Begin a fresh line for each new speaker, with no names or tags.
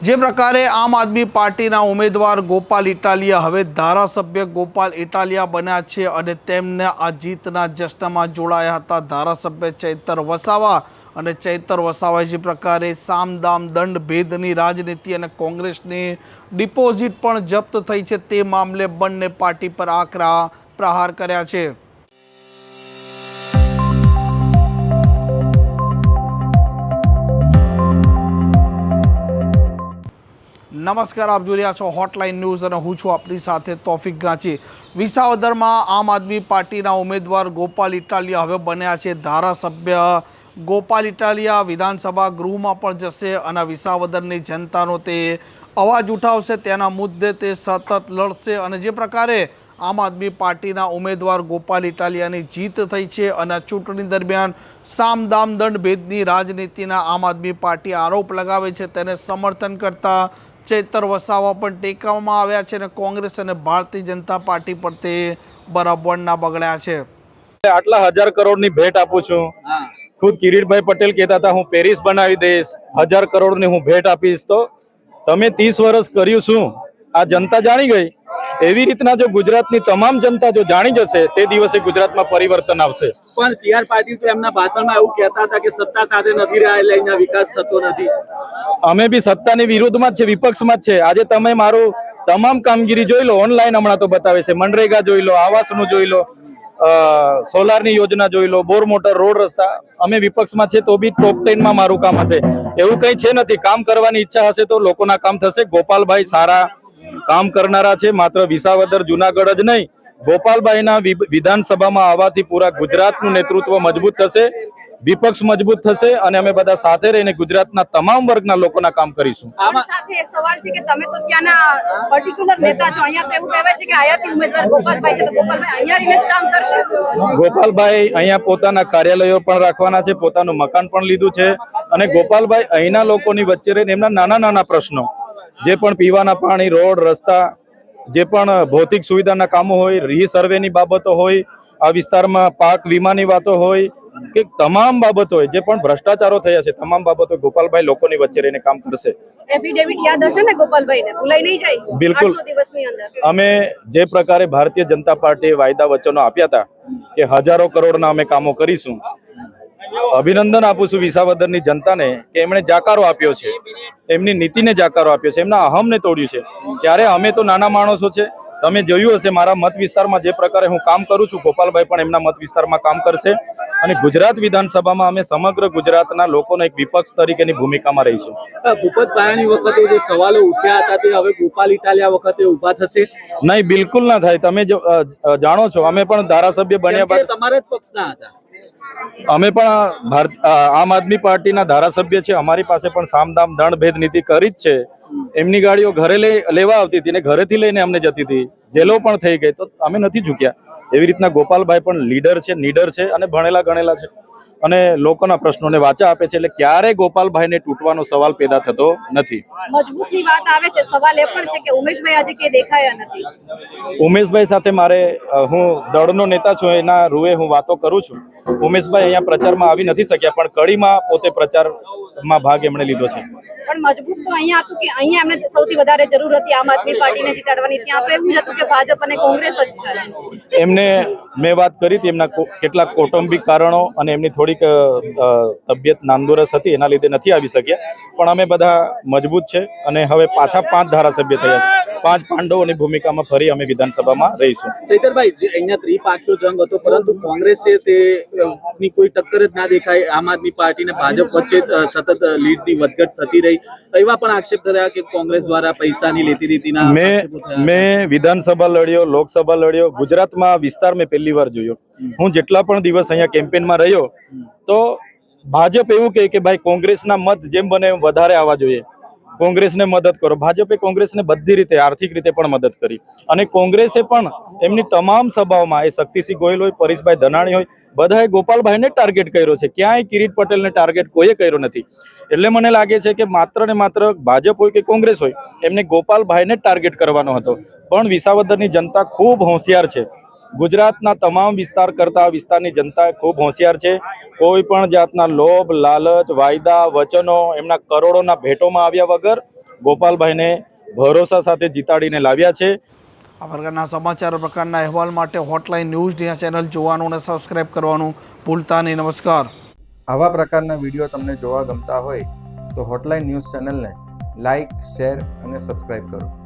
જે પ્રકારે આમ આદમી પાર્ટીના ઉમેદવાર ગોપાલ ઇટાલિયા હવે ધારાસભ્ય ગોપાલ ઇટાલિયા બન્યા છે અને તેમને આ જીતના જશ્નમાં જોડાયા હતા. ધારાસભ્ય ચૈતર વસાવા અને ચૈતર વસાવાએ જે પ્રકારે સામદામ દંડ ભેદની રાજનીતિ અને કોંગ્રેસની ડિપોઝિટ પણ જપ્ત થઈ છે તે મામલે બંને પાર્ટી પર આકરા પ્રહાર કર્યા છે. નમસ્કાર, આપ જોઈ રહ્યા છો હોટલાઇન ન્યૂઝ અને હું છું આપની સાથે તોફિક ગાંચી. વિસાવદરમાં આમ આદમી પાર્ટીના ઉમેદવાર ગોપાલ ઇટાલિયા હવે બન્યા છે. ધારાસભ્ય ગોપાલ ઇટાલિયા વિધાનસભા ગૃહમાં પણ જશે અને વિસાવદરની જનતાનો તે અવાજ ઉઠાવશે. તેના મુદ્દે તે સતત લડશે અને જે પ્રકારે આમ આદમી પાર્ટીના ઉમેદવાર ગોપાલ ઇટાલિયાની જીત થઈ છે અને ચૂંટણી દરમિયાન સામ દામ દંડ ભેદની રાજનીતિના આમ આદમી પાર્ટી આરોપ લગાવે છે. તેને સમર્થન કરતા ચૈતર વસાવા પણ ટેકવામાં આવ્યા છે અને કોંગ્રેસ અને ભારતીય જનતા પાર્ટી પર તે બરાબરના બગડ્યા છે.
આટલા હજાર કરોડની ભેટ આપું છું. ખુદ કિરીટભાઈ પટેલ કહેતા હતા હું પેરિસ બનાવી દઈશ. હજાર કરોડની હું ભેટ આપીશ. તો તમે ત્રીસ વર્ષ કર્યું શું? આ જનતા જાણી ગઈ? એવી રીતના જો ગુજરાતની તમામ જનતા જો જાણી જશે તે દિવસે ગુજરાતમાં પરિવર્તન આવશે.
પણ સીઆર પાટીલ તો એમના ભાષણમાં એવું કહેતા હતા કે સત્તા સાથે નથી રહ્યા એટલે અહીંયા વિકાસ થતો નથી.
અમે બી સત્તાની વિરુદ્ધમાં જ છે વિપક્ષમાં જ છે. આજે તમે મારું તમામ કામગીરી જોઈ લો ઓનલાઈન હમણાં તો બતાવે છે. મનરેગા જોઈ લો આવાસનું જોઈ લો સોલારની યોજના જોઈ લો બોર મોટર રોડ રસ્તા. અમે વિપક્ષમાં છે તો બી ટોપ ટેનમાં મારું કામ હશે. એવું કંઈ છે નથી. કામ કરવાની ઈચ્છા હશે તો લોકોના કામ થશે. ગોપાલભાઈ સારા કામ કરનારા છે માત્ર વિસાવદર જુનાગઢ જ નહીં ગોપાલભાઈના વિધાનસભામાં આવવાથી પૂરા ગુજરાતનું નેતૃત્વ મજબૂત થશે વિપક્ષ મજબૂત થશે અને અમે બધા સાથે રહીને ગુજરાતના તમામ વર્ગના લોકોના કામ કરીશું.
સાથે સવાલ છે કે તમે તો ત્યાંના પર્ટિક્યુલર નેતા છો અહીંયા તો એવું કહેવાય છે કે આયાતી ઉમેદવાર ગોપાલભાઈ છે તો ગોપાલભાઈ અહીંયા રહીને જ કામ કરશે?
ગોપાલભાઈ અહીંયા પોતાના કાર્યાલયો પણ રાખવાના છે પોતાનું મકાન પણ લીધું છે અને ગોપાલભાઈ અહીંના લોકોની વચ્ચે રહીને એમના નાના નાના પ્રશ્નો. જે પણ પીવાના પાણી રોડ રસ્તા જે પણ ભૌતિક સુવિધાના કામો હોય રી સર્વેની બાબતો હોય આ વિસ્તારમાં પાક વીમાની વાતો હોય કે તમામ બાબતો હોય જે પણ ભ્રષ્ટાચારો થયા છે તમામ બાબતો ગોપાલભાઈ લોકોની વચ્ચે રહીને કામ કરશે.
એફિડેવિટ યાદ હશે ને ગોપાલભાઈને? ભૂલાઈ નહીં જાય?
બિલકુલ.
દિવસની અંદર.
અમે જે પ્રકારે ભારતીય જનતા પાર્ટીએ વાયદા વચનો આપ્યા હતા કે હજારો કરોડના અમે કામો કરીશું. અભિનંદન આપું છું વિસાવદરની જનતાને કે એમણે જાકારો આપ્યો છે. એમની નીતિને જાકારો આપ્યો છે. એમના અહમને તોડ્યું છે. ત્યારે અમે તો નાના માણસો છે. તમે જોયું હશે મારા મત વિસ્તારમાં જે પ્રકારે હું કામ કરું છું. ગોપાલભાઈ પણ એમના મત વિસ્તારમાં કામ કરશે. અને ગુજરાત વિધાનસભામાં અમે સમગ્ર ગુજરાતના લોકોનો એક વિપક્ષ તરીકેની ભૂમિકામાં રહીશું.
ભૂપત બાયાની વખતે જે સવાલો ઉઠ્યા હતા તે હવે ગોપાલ ઇટાલિયા વખતે ઊભા થશે?
નહીં બિલકુલ ના થાય. તમે જાણો છો. અમે પણ ધારાસભ્ય બન્યા બાદ
તમારા જ પક્ષના હતા.
અમે પણ ભારત આમ આદમી પાર્ટીના ધારાસભ્ય છે અમારી પાસે પણ સામદામ દંડ ભેદ નીતિ કરી જ છે. એમની ગાડીઓ ઘરે લઈ લેવા આવતી હતી ને ઘરેથી લઈને અમને જતી હતી. જેલો પણ થઈ ગઈ તો અમે નથી ઝૂક્યા. એવી રીતના ગોપાલભાઈ પણ લીડર છે નીડર છે અને ભણેલા ગણેલા છે. અને લોકોના પ્રશ્નોને વાચા આપે છે એટલે ક્યારેય ગોપાલભાઈને તૂટવાનો સવાલ પેદા થતો નથી.
મજબૂતની વાત આવે છે. સવાલ એ પણ છે કે ઉમેશભાઈ આજે કે દેખાયા નથી.
ઉમેશભાઈ સાથે મારે હું દળનો નેતા છું એના રૂએ હું વાતો કરું છું. ઉમેશભાઈ અહીંયા પ્રચારમાં આવી નથી શક્યા પણ કડીમાં પોતે પ્રચારમાં ભાગ એમણે લીધો છે.
પણ મજબૂત તો અહીંયા હતું કે અહીંયા એમને સૌથી વધારે જરૂર હતી આમ આદમી પાર્ટીને જીતાડવાની. ત્યાં તો એવું જ હતું કે ભાજપ અને કોંગ્રેસ જ છે.
એમને મેં વાત કરી હતી એમના કેટલાક કૌટુંબિક કારણો અને એમની થોડીક તબિયત નાંદુરસ હતી, એના લીધે નથી આવી શક્યા. પણ અમે બધા મજબૂત છે અને હવે પાછા પાંચ ધારાસભ્ય થયા છે. પાંચ પાંડવોની ભૂમિકામાં ફરી અમે વિધાનસભામાં રહીશું.
ચૈતરભાઈ જે અહીંયા ત્રિપાખ્યો જંગ હતો પરંતુ કોંગ્રેસે તે ની કોઈ ટક્કર જ ના દેખાય આમ આદમી પાર્ટી ને ભાજપ વચ્ચે સતત લીડની વધઘટ થતી રહી. એવા પણ આક્ષેપ થયા કે કોંગ્રેસ દ્વારા પૈસાની લેતી દેતીના
મેં મેં વિધાનસભા લડ્યો લોકસભા લડ્યો ગુજરાતમાં વિસ્તાર મેં પહેલી વાર જોયો. હું જેટલા પણ દિવસ અહીંયા કેમ્પેનમાં રહ્યો તો ભાજપ એવું કહે કે ભાઈ કોંગ્રેસના મત જેમ બને વધારે આવવા જોઈએ. કોંગ્રેસને મદદ કરો. ભાજપે કોંગ્રેસને બધી રીતે, આર્થિક રીતે પણ મદદ કરી. અને કોંગ્રેસે પણ એમની તમામ સભાઓમાં, એ શક્તિસિંહ ગોયલ હોય, પરેશભાઈ ધનાણી હોય, બધાએ ગોપાલભાઈને ટાર્ગેટ કર્યો છે. ક્યાંય કિરીટ પટેલને ટાર્ગેટ કોઈએ કર્યો નથી. એટલે મને લાગે છે કે માત્ર ને માત્ર ભાજપ હોય કે કોંગ્રેસ હોય, એમને ગોપાલભાઈને ટાર્ગેટ કરવાનો હતો. પણ વિસાવદરની જનતા ખૂબ હોશિયાર છે. ગુજરાતના તમામ વિસ્તાર કરતા આ વિસ્તારની જનતા ખૂબ હોશિયાર છે. કોઈ પણ જાતના લોભ લાલચ વાયદા વચનો એમના કરોડોના ભેટોમાં આવ્યા વગર ગોપાલભાઈને ભરોસા સાથે જીતાડીને લાવ્યા છે.
આ પ્રકારના સમાચાર પ્રકારના અહેવાલ માટે હોટલાઇન ન્યૂઝ ચેનલ જોવાનું અને સબસ્ક્રાઇબ કરવાનું ભૂલતા નહીં. નમસ્કાર.
આવા પ્રકારના વીડિયો તમને જોવા ગમતા હોય તો હોટલાઇન ન્યૂઝ ચેનલને લાઇક શેર અને સબસ્ક્રાઇબ કરો.